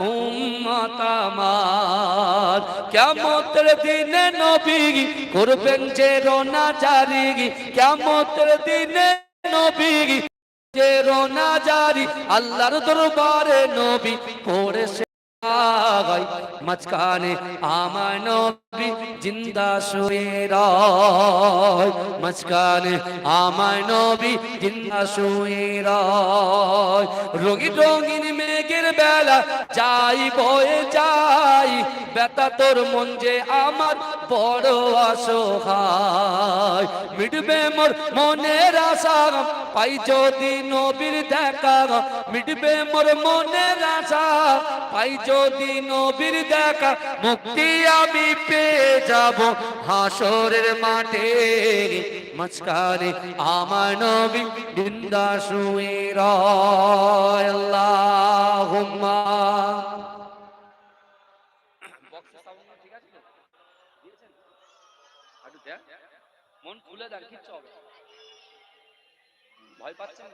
উম্মত আমার। কেমতের দিনে নবী করবেন যে রোনা জারি। কেমতের দিনে নবী যে রোনা জারি। আল্লাহর দরবারে নবী পড়েছে মাঝখানে আমার নবী জিন্দা শুয়ে রয়। মাঝখানে আমার নবী জিন্দা শুয়ে রয়। রোগী রঙিন মেঘের বেলা যাই বয়ে যাই। বেতা তোর মন যে আমার বড় অসহায়। মিটবে মোর মনের আশা পাই যদি নবীর দেখা মিটবে মোর মনের আশা, পাই যদি নবীর দেখা মুক্তি আমি পেয়ে যাব হাসরের মাঠে। মাঝখানে আমার নবী জিন্দা শুয়ে রয়। মন খুলে দেন কিচ্ছু হবে ভয় পাচ্ছেন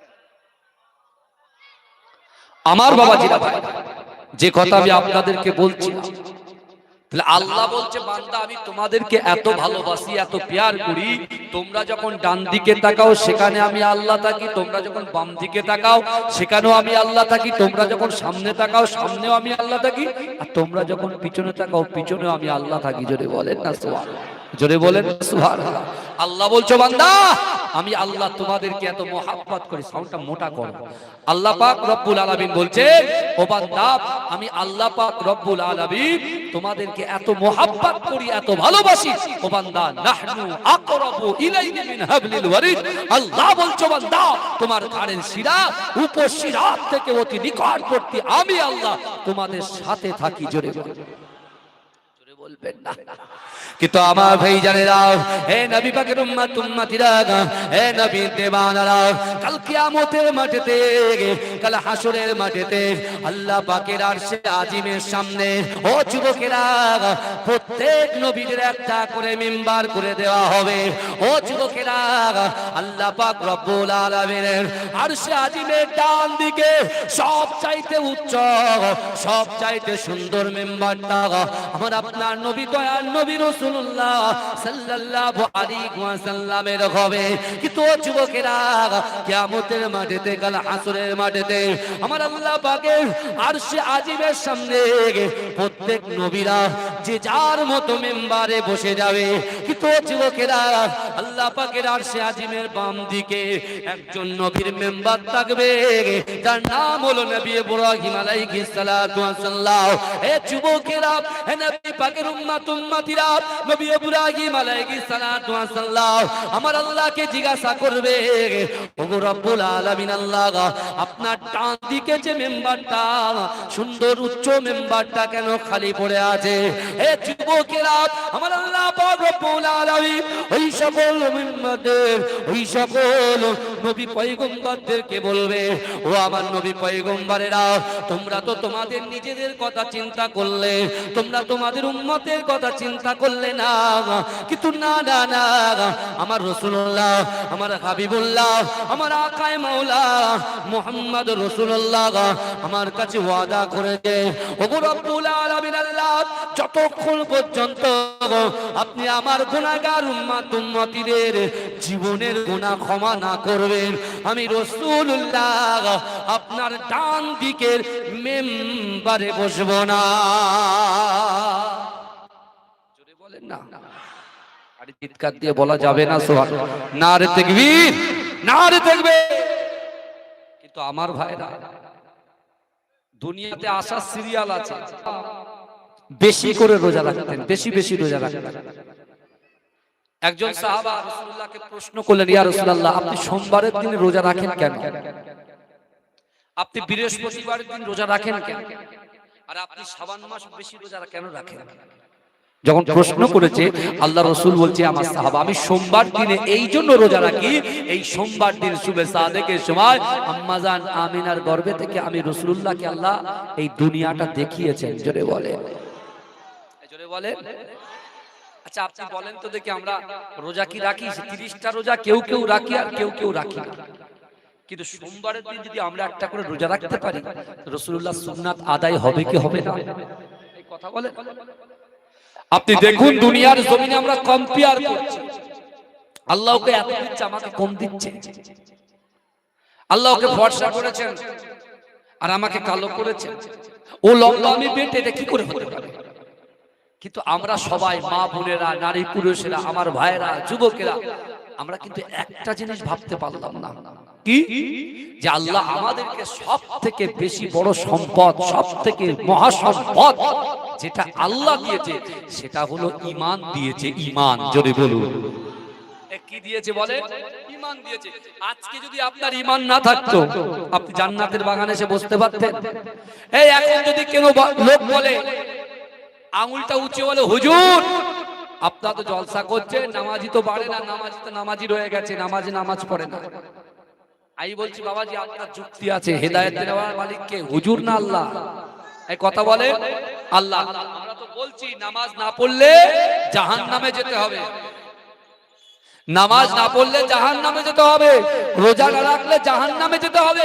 আমার বাবা জিরা যে কথা আমি আপনাদেরকে বলছি তাহলে আল্লাহ বলছে বান্দা আমি তোমাদেরকে এত ভালোবাসি এত প্যার করি তোমরা যখন ডান দিকে তাকাও সেখানে আমি আল্লাহ থাকি তোমরা যখন বাম দিকে তাকাও সেখানেও আমি আল্লাহ থাকি তোমরা যখন সামনে তাকাও সামনেও আমি আল্লাহ থাকি আর তোমরা যখন পিছনে তাকাও পিছনেও আমি আল্লাহ থাকি জোরে বলেন না সোহান জোরে বলেন সুহার আল্লাহ বলছো বান্দা! আমি আল্লাহ তোমাদেরকে এত মোহাব্বত করি সাউন্ডটা মোটা করো। আল্লাহ পাক রব্বুল আলামিন বলছে, ও বান্দা, আমি আল্লাহ পাক রব্বুল আলামিন তোমাদেরকে এত মোহাব্বত করি, এত ভালোবাসি। ও বান্দা, নাহনু আকরাবু ইলাইহি মিন হাবলিল ওয়ারিদ। আল্লাহ বলছো বান্দা, তোমার ঘাড়ের শিরা উপশিরা থেকে অতি নিকটবর্তী আমি আল্লাহ তোমাদের সাথে থাকি, জোরে জোরে বলবেন না। কিন্তু আমার ভাই জানেরা হে নবী পাকের উম্মত, উম্মতিরা, হে নবী দেবানারা কাল কিয়ামতের মাঠেতে, কাল হাসরের মাঠেতে আল্লাহ পাকের আরশে আজিমের সামনে, ও যুবকেরা, প্রত্যেক নবীদের একটা করে মেম্বার করে দেওয়া হবে। ও যুবকেরা, আল্লাহ পাক রব্বুল আলামিনের আরশে আজিমের ডান দিকে সব চাইতে উচ্চ সব চাইতে সুন্দর মেম্বারটা। আমার আপনার নবী দয়াল নবী রাসূলুল্লাহ সাল্লাল্লাহু আলাইহি হবে। কিন্তু ও যুবকেরা, কিয়ামতের মাঠেতে, কাল আসরের মাঠেতে আমার আল্লাহ পাকের আরশে আজিমের সামনে প্রত্যেক নবীরা যে যার মতো মেম্বারে বসে যাবে। ও যুবকেরা, আল্লাহ পাকের আরশে আজিমের বাম দিকে একজন নবীর মেম্বার থাকবে, যার নাম হলো নবী ইব্রাহিম আলাইহিস সালাতু ওয়াসাল্লাম এ যুবকেরা হে নবী পাকের উম্মত উম্মতিরা, নবী ইব্রাহিম আলাইহিস সালাতু ওয়াসাল্লাম আমার আল্লাহকে জিজ্ঞাসা করবে, ওগো রব্বুল আলামিন, আল্লাহ আপনার ডান দিকে যে মেম্বারটা, সুন্দর উচ্চ মেম্বারটা কেন খালি পড়ে আছে? এ যুবকেরা, আমার আল্লাহ পাক রব্বুল আলামিন, ওই সকল মেম্বারদের, ওই সকল নবী পয়গম্বরদেরকে বলবে, ও আমার নবী পয়গম্বরেরা, তোমরা তো তোমাদের নিজেদের কথা চিন্তা করলে, তোমরা তোমাদের উম্মতের কথা চিন্তা করলে না। কিন্তু না না না, আমার রসুল্লাহ আমার হাবিবুল্লাহ, আমার আকায় মাওলা মোহাম্মদ রসুল্লাহ আমার কাছে ওয়াদা করেছে, ওগো রব্বুল আলামিন আল্লাহ, যতক্ষণ পর্যন্ত আপনি আমার গুনাহগার উম্মত, উম্মতিদের জীবনের গুনাহ ক্ষমা না করবেন। আমি রসুল্লাহ আপনার ডান দিকের মেম্বারে বসবো না। বলেন না। রে কিন্তু আমার দুনিয়াতে আসার সিরিয়াল আছে। বেশি করে রোজা রাখতেন, বেশি বেশি রোজা রাখতেন। একজন সাহাবা রাসূলুল্লাহকে প্রশ্ন করলেন ইয়া রাসূলুল্লাহ আপনি সোমবারের দিন রোজা রাখেন কেন? আপনি বৃহস্পতিবারের দিন রোজা রাখেন কেন? আর আপনি শাবান মাস বেশি রোজা কেন রাখেন? যখন প্রশ্ন করেছে আল্লাহ রসুল বলছে আমার সাহাবা আমি সোমবার দিনে এই জন্য রোজা রাখি এই সোমবার দিন শুভে সাদেকের সময় আম্মাজান আমিনার গর্বে থেকে আমি রসুল্লাহকে আল্লাহ এই দুনিয়াটা দেখিয়েছেন। জোরে বলে। জোরে বলে। আচ্ছা আপনি বলেন তো দেখি আমরা রোজা কি রাখি? তিরিশটা রোজা কেউ কেউ রাখি আর কেউ কেউ রাখি কিন্তু সোমবারের দিন যদি আমরা একটা করে রোজা রাখতে পারি রসুল্লাহ সুন্নাত আদায় হবে কি হবে না? কথা বলে আপনি দেখুন দুনিয়ার জমিনে আমরা কম্পেয়ার করছি। আল্লাহকে এত দিচ্ছে, আমাকে কম দিচ্ছে। আল্লাহকে ভরসা করেছেন। আর আমাকে কালো করেছেন। ও লম্বা আমি বেটে, এটা কি করে হতে পারে? কিন্তু আমরা সবাই মা বোনেরা, নারী পুরুষেরা, আমার ভাইয়েরা, যুবকেরা, আমরা কিন্তু একটা জিনিস ভাবতে পারলাম না। কি? যে আল্লাহ আমাদেরকে সব থেকে বেশি বড় সম্পদ সব থেকে মহাসম্পদ যেটা আল্লাহ দিয়েছে, সেটা হলো ইমান দিয়েছে ইমান যদি বলুন। কি দিয়েছে বলে? ইমান দিয়েছে। আজকে যদি আপনার ইমান না থাকতো, আপনি জান্নাতের বাগানে এসে বসতে পারতেন। এই এখন যদি কেন লোক বলে আঙুলটা উঁচু বলে, হুজুর, আপনার তো জলসা করছে নামাজি তো বাড়ে না, নামাজি তো নামাজি রয়ে গেছে, নামাজি, নামাজ পড়ে না। আমি বলছি, বাবাজি, আপনার যুক্তি আছে হেদায়েত দেওয়ার মালিককে, হুজুর না আল্লাহ? এই কথা বলে, আল্লাহ, আমরা তো বলছি, নামাজ না পড়লে জাহান্নামে যেতে হবে। নামাজ না পড়লে জাহান্নামে যেতে হবে। রোজা না রাখলে জাহান্নামে যেতে হবে।